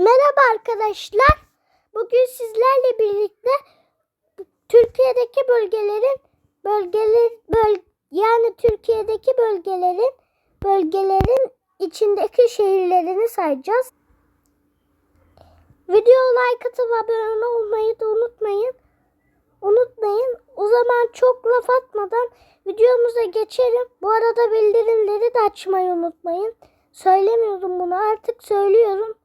Merhaba arkadaşlar. Bugün sizlerle birlikte Türkiye'deki bölgelerin bölgeler böl yani Türkiye'deki bölgelerin bölgelerin içindeki şehirlerini sayacağız. Video like atıp abone olmayı da unutmayın. Unutmayın. O zaman çok laf atmadan videomuza geçelim. Bu arada bildirimleri de açmayı unutmayın. Söylemiyordum bunu artık söylüyorum.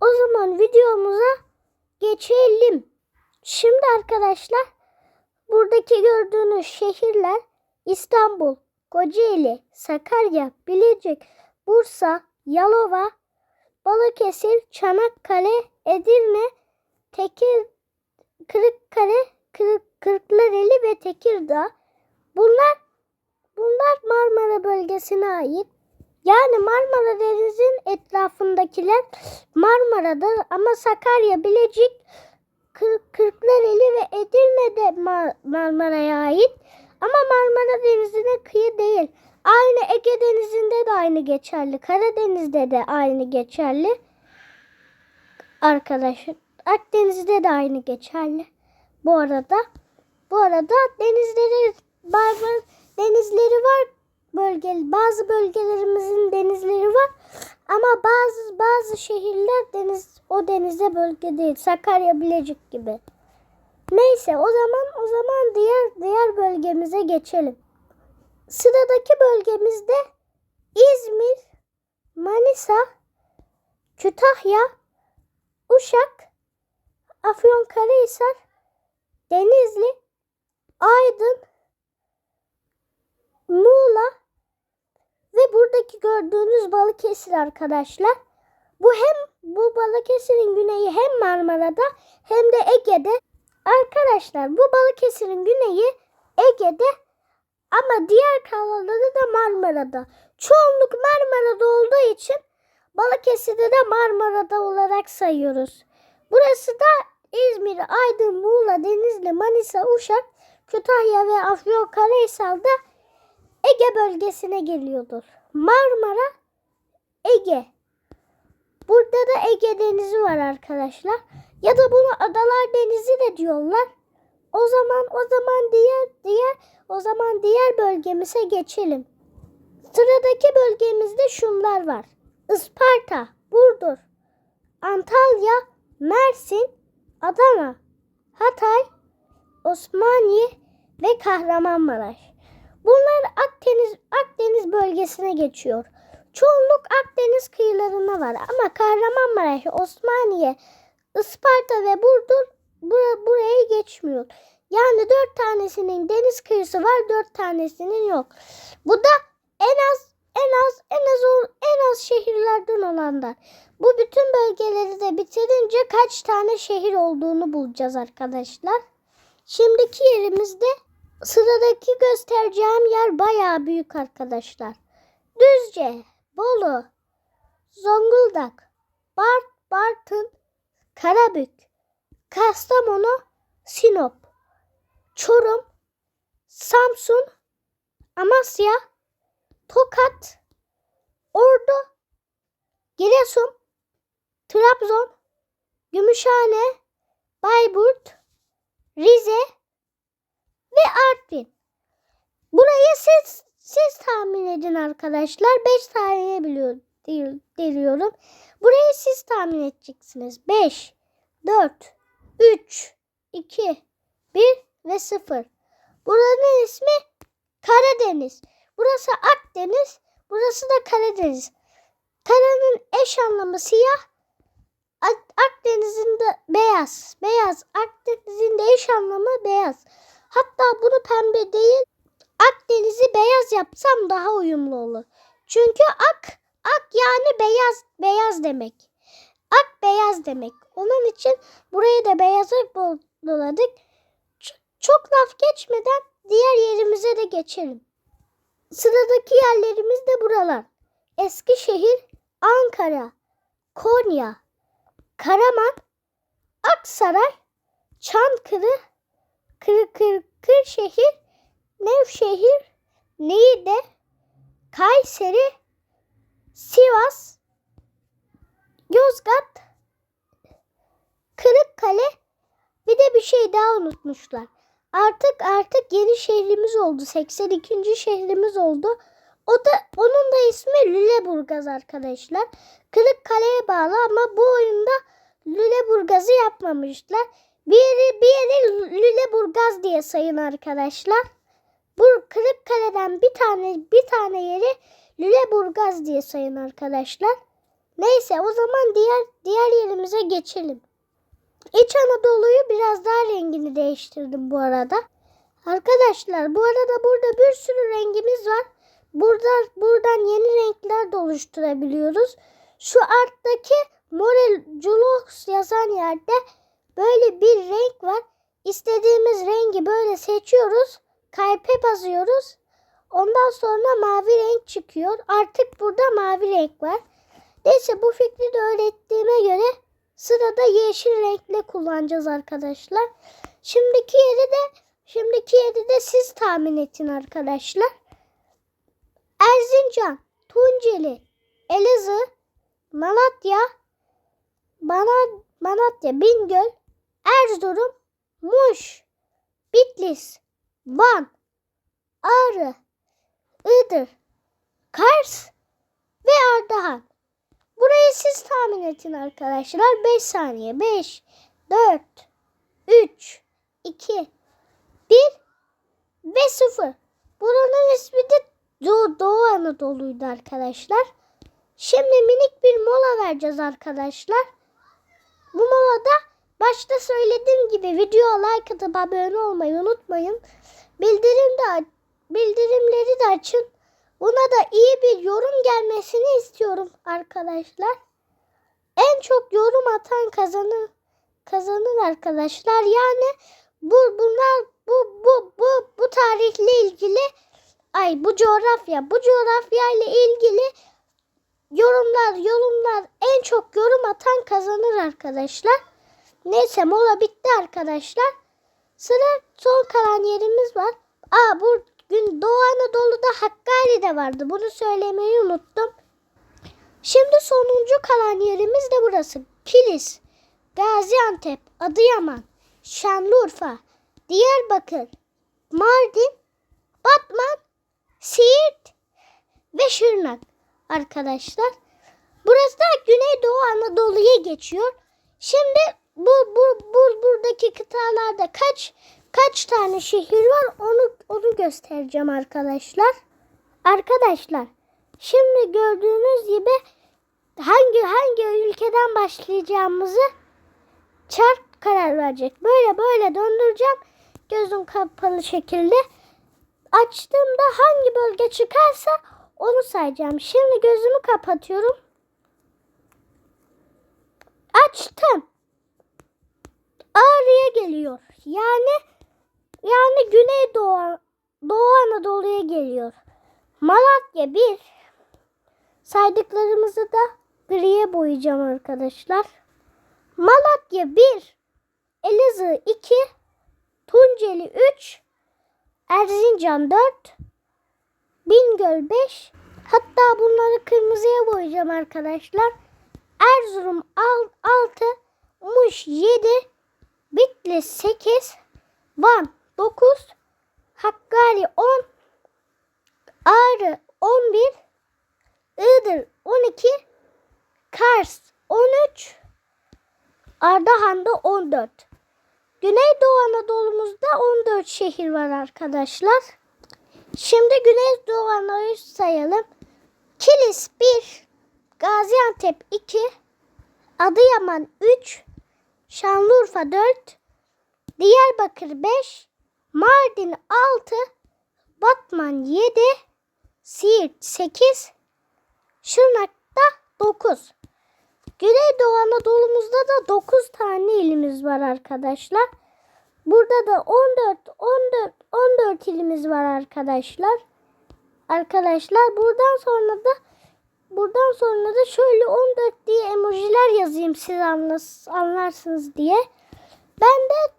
O zaman videomuza geçelim. Şimdi arkadaşlar buradaki gördüğünüz şehirler İstanbul, Kocaeli, Sakarya, Bilecik, Bursa, Yalova, Balıkesir, Çanakkale, Edirne, Tekir, Kırıkkale, Kırık, Kırklareli ve Tekirdağ. Bunlar bunlar Marmara bölgesine ait. Yani Marmara Denizi'nin etrafındakiler Marmara'da ama Sakarya, Bilecik, Kır- Kırklareli ve Edirne de Mar- Marmara'ya ait. Ama Marmara Denizi'ne kıyı değil. Aynı Ege Denizi'nde de aynı geçerli. Karadeniz'de de aynı geçerli. Arkadaşlar Akdeniz'de de aynı geçerli. Bu arada bu arada denizleri bazı denizleri var bölge bazı bölgelerimizin denizleri var ama bazı bazı şehirler deniz o denize bölge değil. Sakarya, Bilecik gibi. Neyse o zaman o zaman diğer diğer bölgemize geçelim. Sıradaki bölgemizde İzmir, Manisa, Kütahya, Uşak, Afyonkarahisar, Denizli, Aydın, Muğla ve buradaki gördüğünüz Balıkesir arkadaşlar. Bu hem bu Balıkesir'in güneyi hem Marmara'da hem de Ege'de. Arkadaşlar bu Balıkesir'in güneyi Ege'de ama diğer kalanları da Marmara'da. Çoğunluk Marmara'da olduğu için Balıkesir'de de Marmara'da olarak sayıyoruz. Burası da İzmir, Aydın, Muğla, Denizli, Manisa, Uşak, Kütahya ve Afyonkarahisar'da Ege bölgesine geliyordur. Marmara, Ege. Burada da Ege Denizi var arkadaşlar. Ya da bunu Adalar Denizi de diyorlar. O zaman o zaman diğer diğer o zaman diğer bölgemize geçelim. Sıradaki bölgemizde şunlar var. Isparta, Burdur, Antalya, Mersin, Adana, Hatay, Osmaniye ve Kahramanmaraş. Bunlar Akdeniz Akdeniz bölgesine geçiyor. Çoğunluk Akdeniz kıyılarına var ama Kahramanmaraş, Osmaniye, Isparta ve Burdur bur- buraya geçmiyor. Yani dört tanesinin deniz kıyısı var, dört tanesinin yok. Bu da en az en az en az en az şehirlerden olanlar. Bu bütün bölgeleri de bitirince kaç tane şehir olduğunu bulacağız arkadaşlar. Şimdiki yerimizde sıradaki göstereceğim yer bayağı büyük arkadaşlar. Düzce, Bolu, Zonguldak, Bart, Bartın, Karabük, Kastamonu, Sinop, Çorum, Samsun, Amasya, Tokat, Ordu, Giresun, Trabzon, Gümüşhane, Bayburt, Rize ve Artvin. Burayı siz siz tahmin edin arkadaşlar. 5 tane biliyor değil- diliyorum. Burayı siz tahmin edeceksiniz. 5 4 3 2 1 ve 0. Buranın ismi Karadeniz. Burası Akdeniz, burası da Karadeniz. Karanın eş anlamı siyah, Ak- Akdeniz'in de beyaz. Beyaz. Akdeniz'in de eş anlamı beyaz. Hatta bunu pembe değil, Akdeniz'i beyaz yapsam daha uyumlu olur. Çünkü ak, ak yani beyaz, beyaz demek. Ak beyaz demek. Onun için burayı da beyaza doladık. Çok laf geçmeden diğer yerimize de geçelim. Sıradaki yerlerimiz de buralar. Eskişehir, Ankara, Konya, Karaman, Aksaray, Çankırı, Kır, Kır, Kırşehir, Nevşehir, Niğde, Kayseri, Sivas, Yozgat, Kırıkkale bir de bir şey daha unutmuşlar. Artık artık yeni şehrimiz oldu. 82. şehrimiz oldu. O da onun da ismi Lüleburgaz arkadaşlar. Kırıkkale'ye bağlı ama bu oyunda Lüleburgaz'ı yapmamışlar. Bir yeri, bir yeri Lüleburgaz diye sayın arkadaşlar. Bu Kırıkkale'den bir tane bir tane yeri Lüleburgaz diye sayın arkadaşlar. Neyse o zaman diğer diğer yerimize geçelim. İç Anadolu'yu biraz daha rengini değiştirdim bu arada. Arkadaşlar bu arada burada bir sürü rengimiz var. Burada buradan yeni renkler de oluşturabiliyoruz. Şu arttaki Morel Julos yazan yerde böyle bir renk var. İstediğimiz rengi böyle seçiyoruz. Kalpe basıyoruz. Ondan sonra mavi renk çıkıyor. Artık burada mavi renk var. Neyse bu fikri de öğrettiğime göre sırada yeşil renkle kullanacağız arkadaşlar. Şimdiki yeri de şimdiki yeri de siz tahmin edin arkadaşlar. Erzincan, Tunceli, Elazığ, Malatya, Bana, Malatya, Bingöl, Erzurum, Muş, Bitlis, Van, Ağrı, Iğdır, Kars ve Ardahan. Burayı siz tahmin edin arkadaşlar. 5 saniye. 5, 4, 3, 2, 1 ve 0. Buranın ismi de Doğu, Doğu Anadolu'ydu arkadaşlar. Şimdi minik bir mola vereceğiz arkadaşlar. Bu molada başta söylediğim gibi videoya like atıp abone olmayı unutmayın. Bildirim de, bildirimleri de açın. Buna da iyi bir yorum gelmesini istiyorum arkadaşlar. En çok yorum atan kazanır kazanır arkadaşlar. Yani bu bunlar bu bu bu bu tarihle ilgili ay bu coğrafya bu coğrafya ile ilgili yorumlar yorumlar en çok yorum atan kazanır arkadaşlar. Neyse mola bitti arkadaşlar. Sıra son kalan yerimiz var. Aa bu gün Doğu Anadolu'da Hakkari'de vardı. Bunu söylemeyi unuttum. Şimdi sonuncu kalan yerimiz de burası. Kilis, Gaziantep, Adıyaman, Şanlıurfa, Diyarbakır, Mardin, Batman, Siirt ve Şırnak arkadaşlar. Burası da Güneydoğu Anadolu'ya geçiyor. Şimdi bu, bu, bu buradaki kıtalarda kaç kaç tane şehir var onu onu göstereceğim arkadaşlar. Arkadaşlar şimdi gördüğünüz gibi hangi hangi ülkeden başlayacağımızı çarp karar verecek. Böyle böyle döndüreceğim gözüm kapalı şekilde. Açtığımda hangi bölge çıkarsa onu sayacağım. Şimdi gözümü kapatıyorum. Açtım. Ağrı'ya geliyor. Yani yani Güneydoğu Doğu Anadolu'ya geliyor. Malatya bir. Saydıklarımızı da griye boyayacağım arkadaşlar. Malatya 1, Elazığ 2, Tunceli 3, Erzincan 4, Bingöl 5. Hatta bunları kırmızıya boyayacağım arkadaşlar. Erzurum 6, Muş 7, Bitlis 8, Van 9, Hakkari 10, Ağrı 11, Iğdır 12, Kars 13, Ardahan'da 14. Güneydoğu Anadolu'muzda 14 şehir var arkadaşlar. Şimdi Güneydoğu Anadolu'yu sayalım. Kilis 1, Gaziantep 2, Adıyaman 3, Şanlıurfa 4, Diyarbakır 5, Mardin 6, Batman 7, Siirt 8, Şırnak'ta 9. Güneydoğu Anadolu'muzda da 9 tane ilimiz var arkadaşlar. Burada da 14 14 14 ilimiz var arkadaşlar. Arkadaşlar buradan sonra da buradan sonra da şöyle 14 diye emojiler yazayım siz anlarsınız diye. Ben de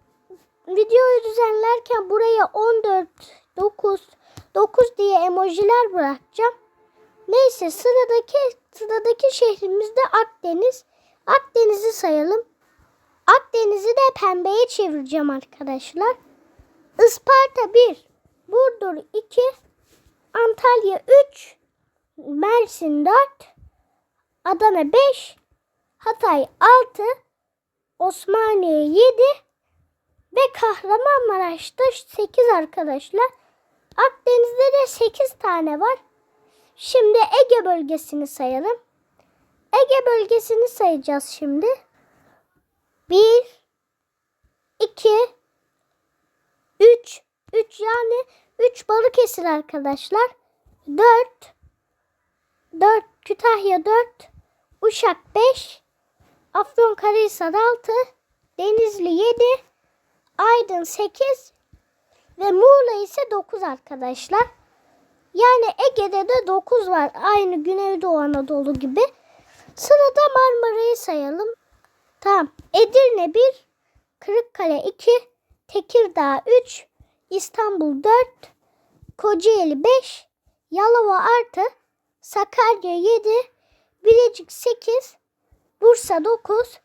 videoyu düzenlerken buraya 14 9 9 diye emojiler bırakacağım. Neyse sıradaki sıradaki şehrimiz de Akdeniz. Akdeniz'i sayalım. Akdeniz'i de pembeye çevireceğim arkadaşlar. Isparta 1, Burdur 2, Antalya 3, Mersin 4, Adana 5, Hatay 6, Osmaniye 7 ve Kahramanmaraş'ta 8 arkadaşlar. Akdeniz'de de 8 tane var. Şimdi Ege bölgesini sayalım. Ege bölgesini sayacağız şimdi. 1 2 3 3 yani 3 Balıkesir arkadaşlar. 4 4 Kütahya 4 Uşak 5 Afyonkarahisar 6 Denizli 7 Aydın 8 ve Muğla ise 9 arkadaşlar. Yani Ege'de de 9 var. Aynı Güneydoğu Anadolu gibi. Sırada Marmara'yı sayalım. Tamam. Edirne 1, Kırıkkale 2, Tekirdağ 3, İstanbul 4, Kocaeli 5, Yalova artı, Sakarya 7, Bilecik 8, Bursa 9,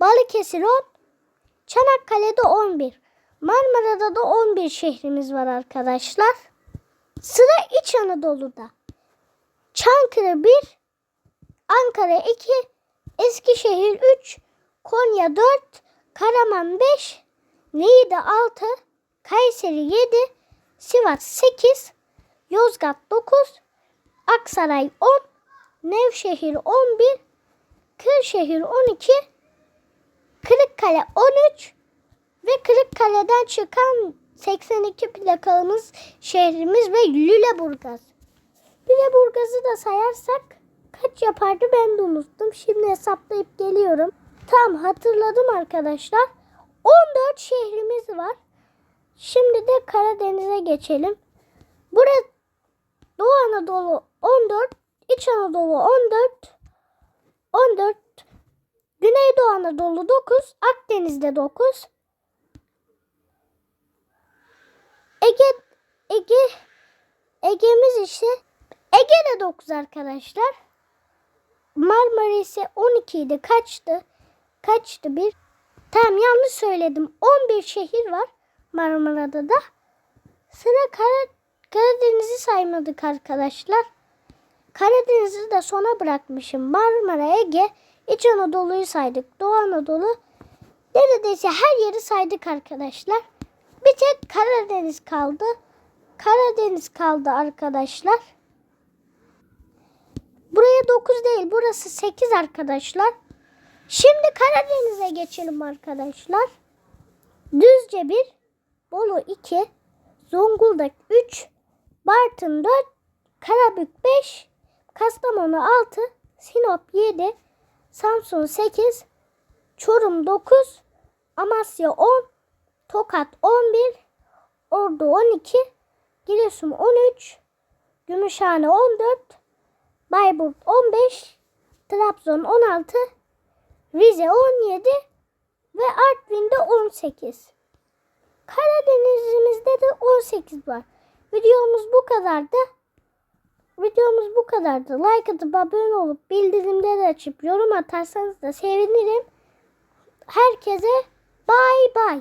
Balıkesir 10, Çanakkale'de 11. Marmara'da da 11 şehrimiz var arkadaşlar. Sıra İç Anadolu'da. Çankırı 1, Ankara 2, Eskişehir 3, Konya 4, Karaman 5, Niğde 6, Kayseri 7, Sivas 8, Yozgat 9, Aksaray 10, Nevşehir 11, Kırşehir 12, Kırıkkale 13 ve Kırıkkale'den çıkan 82 plakalımız şehrimiz ve Lüleburgaz. Lüleburgaz'ı da sayarsak kaç yapardı ben de unuttum. Şimdi hesaplayıp geliyorum. Tam hatırladım arkadaşlar. 14 şehrimiz var. Şimdi de Karadeniz'e geçelim. Burası Doğu Anadolu 14, İç Anadolu 14, 14, Güneydoğu Anadolu 9, Akdeniz'de 9, Ege Ege Ege'miz işte Ege'de 9 arkadaşlar. Marmara ise 12 idi. Kaçtı? Kaçtı bir? Tamam yanlış söyledim. 11 şehir var Marmara'da da. Sıra Kara, Karadeniz'i saymadık arkadaşlar. Karadeniz'i de sona bırakmışım. Marmara, Ege, İç Anadolu'yu saydık. Doğu Anadolu. Neredeyse her yeri saydık arkadaşlar. Bir tek Karadeniz kaldı. Karadeniz kaldı arkadaşlar. Buraya 9 değil burası 8 arkadaşlar. Şimdi Karadeniz'e geçelim arkadaşlar. Düzce 1, Bolu 2, Zonguldak 3, Bartın 4, Karabük 5, Kastamonu 6, Sinop 7, Samsun 8, Çorum 9, Amasya 10, Tokat 11, Ordu 12, Giresun 13, Gümüşhane 14, Bayburt 15, Trabzon 16, Rize 17 ve Artvin'de 18. Karadeniz'imizde de 18 var. Videomuz bu kadardı. Videomuz bu kadardı. Like atıp abone olup bildirimleri açıp yorum atarsanız da sevinirim. Herkese bay bay.